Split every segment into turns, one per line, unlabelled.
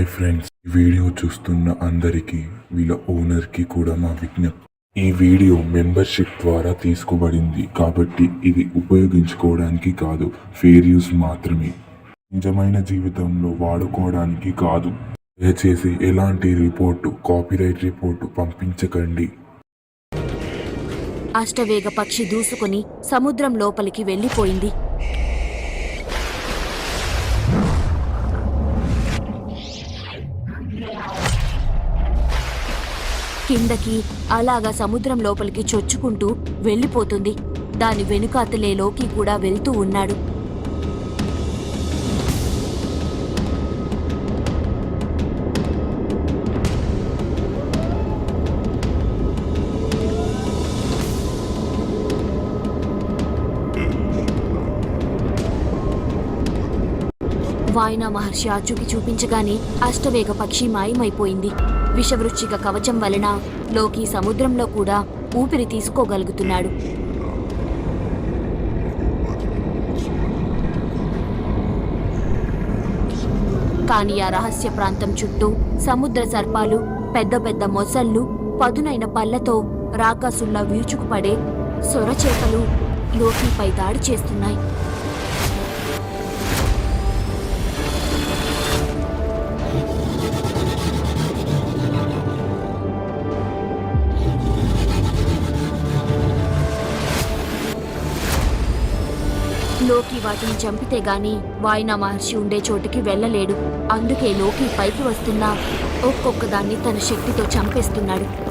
Hi friends ఈ video చూస్తున్న అందరికీ వీళ్ళ ఓనర్కి కూడా మా విజ్ఞప్తి. ఈ వీడియో మెంబర్షిప్ ద్వారా తీసుకోబడింది కాబట్టి ఇది ఉపయోగించుకోవడానికి కాదు ఫేర్ యూస్ మాత్రమే. నిజమైన జీవితంలో వాడుకోవడానికి కాదు. దయచేసి ఎలాంటి రిపోర్టు కాపీరైట్ రిపోర్టు పంపించకండి.
అష్టవేగ పక్షి దూసుకుని సముద్రం లోపలికి వెళ్ళిపోయింది. కిందకి అలాగా సముద్రం లోపలికి చొచ్చుకుంటూ వెళ్ళిపోతుంది. దాని వెనుకాతలే లోకి కూడా వెళ్తూ ఉన్నాడు. వాయనా మహర్షి ఆచూకి చూపించగానే అష్టవేగ పక్షి మాయమైపోయింది. విషవృశ్చిక కవచం వలన లోకి సముద్రంలో కూడా ఊపిరి తీసుకోగలుగుతున్నాడు. కాని ఆ రహస్య ప్రాంతం చుట్టూ సముద్ర సర్పాలు పెద్ద పెద్ద మొసళ్ళు పదునైన పళ్ళతో రాకాసుల్లా వీచుకుపడే సొరచేపలు లోకిపై దాడి చేస్తున్నాయి. లోకి వాటిని చంపితే గాని వాయినా మహర్షి ఉండే చోటుకి వెళ్ళలేడు. అందుకే లోకి పైకి వస్తున్నా ఒక్కొక్క దాన్ని తన శక్తితో చంపేస్తున్నాడు.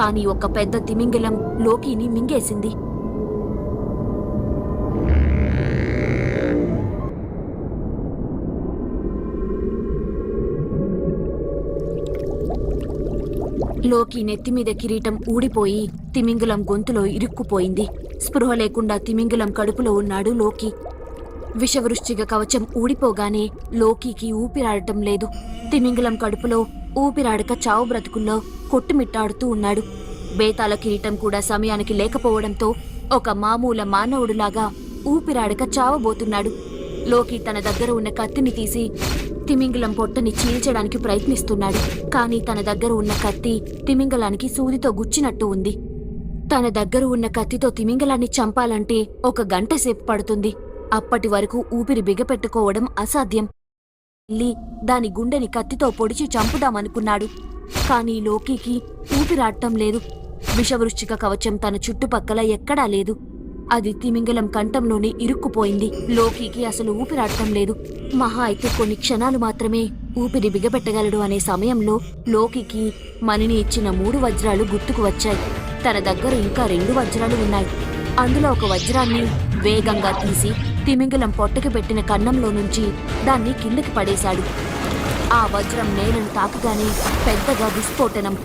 కానీ ఒక పెద్ద తిమింగలం లోకిని మింగేసింది. లోకి నెత్తిమీద కిరీటం ఊడిపోయి తిమింగలం గొంతులో ఇరుక్కుపోయింది. స్పృహ లేకుండా తిమింగలం కడుపులో ఉన్నాడు లోకి. విషవృష్టిగా కవచం ఊడిపోగానే లోకీకి ఊపిరాడటం లేదు. తిమింగలం కడుపులో ఊపిరాడక చావు బ్రతుకుల్లో కొట్టుమిట్టాడుతూ ఉన్నాడు. బేతాల కిరీటం కూడా సమయానికి లేకపోవడంతో ఒక మామూల మానవుడులాగా ఊపిరాడక చావబోతున్నాడు. లోకి తన దగ్గర ఉన్న కత్తిని తీసి తిమింగలం పొట్టని చీల్చడానికి ప్రయత్నిస్తున్నాడు. కానీ తన దగ్గర ఉన్న కత్తి తిమింగలానికి సూదితో గుచ్చినట్టు ఉంది. తన దగ్గర ఉన్న కత్తితో తిమింగలాన్ని చంపాలంటే ఒక గంట సేపు పడుతుంది. అప్పటి వరకు ఊపిరి బిగపెట్టుకోవడం అసాధ్యం. వెళ్ళి దాని గుండెని కత్తితో పొడిచి చంపుదామనుకున్నాడు. కానీ లోకీకి ఊపిరాడటం లేదు. విషవృశ్చిక కవచం తన చుట్టుపక్కల ఎక్కడా లేదు. అది తిమింగలం కంఠంలోనే ఇరుక్కుపోయింది. లోకికి అసలు ఊపిరాడటం లేదు. మహా అయితే కొన్ని క్షణాలు మాత్రమే ఊపిరి బిగబెట్టగలడు అనే సమయంలో లోకికి మణిని ఇచ్చిన మూడు వజ్రాలు గుర్తుకు వచ్చాయి. తన దగ్గర ఇంకా రెండు వజ్రాలు ఉన్నాయి. అందులో ఒక వజ్రాన్ని వేగంగా తీసి తిమింగలం పొట్టకి పెట్టిన కన్నంలో నుంచి దాన్ని కిందకి పడేశాడు. ఆ వజ్రం నేలను తాకగానే పెద్దగా విస్ఫోటనం.